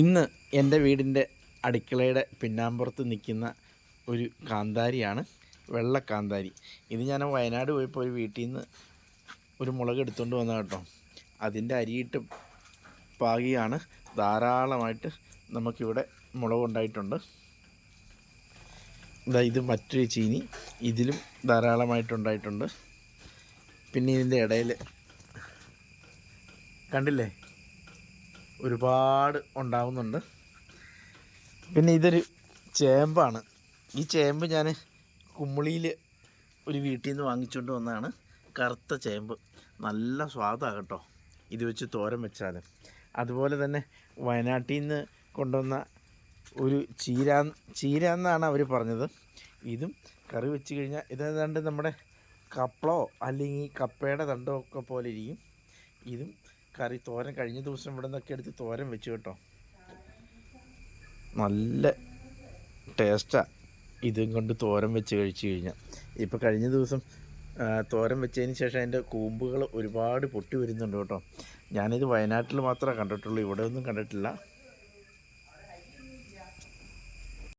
ഇന്ന് എന്റെ വീടിന്റെ അടുക്കളയുടെ പിന്നാമ്പുറത്ത് നിൽക്കുന്ന ഒരു കാന്താരിയാണ് വെള്ള കാന്താരി ഇത് ഞാൻ വയനാട് പോയപ്പോൾ ഒരു വീട്ടിൽ നിന്ന് ഒരു മുളക് എടുത്തുകൊണ്ട് വന്ന കേട്ടോ. അതിന്റെ അരിയിട്ട് പാകിയാണ്. ധാരാളമായിട്ട് നമുക്കിവിടെ മുളക് ഉണ്ടായിട്ടുണ്ട്. ഇതാ ഇത് മറ്റൊരു ചീനി. ഇതിലും ധാരാളമായിട്ടുണ്ടായിട്ടുണ്ട് പിന്നെ ഇതിന്റെ ഇടയിൽ കണ്ടില്ലേ? ഒരുപാട് ഉണ്ടാവുന്നുണ്ട്. പിന്നെ ഇതൊരു ചേമ്പാണ്. ഈ ചേമ്പ് ഞാൻ കുമ്മിളിയിൽ ഒരു വീട്ടിൽ നിന്ന് വാങ്ങിച്ചുകൊണ്ട് വന്നതാണ്. കറുത്ത ചേമ്പ്. നല്ല സ്വാദാണ് കേട്ടോ. ഇത് വെച്ച് തോരൻ വെച്ചാൽ അതുപോലെ തന്നെ വയനാട്ടിൽ നിന്ന് കൊണ്ടുവന്ന ഒരു ചീര ചീര എന്നാണ് അവർ പറഞ്ഞത്. ഇതും കറി വെച്ച് കഴിഞ്ഞാൽ ഇതേതാണ്ട് നമ്മുടെ കപ്പളോ അല്ലെങ്കിൽ കപ്പയുടെ തണ്ടോ ഒക്കെ പോലെ ഇരിക്കും. ഇതും കറി തോരൻ കഴിഞ്ഞ ദിവസം ഇവിടെ നിന്നൊക്കെ എടുത്ത് തോരൻ വെച്ചു കേട്ടോ. നല്ല ടേസ്റ്റാണ് ഇതും കൊണ്ട് തോരൻ വെച്ച് കഴിച്ചു കഴിഞ്ഞാൽ ഇപ്പോൾ കഴിഞ്ഞ ദിവസം തോരൻ വെച്ചതിന് ശേഷം അതിന്റെ കൂമ്പുകൾ ഒരുപാട് പൊട്ടി വരുന്നുണ്ട് കേട്ടോ. ഞാനിത് വയനാട്ടിൽ മാത്രമേ കണ്ടിട്ടുള്ളൂ ഇവിടെ ഒന്നും കണ്ടിട്ടില്ല.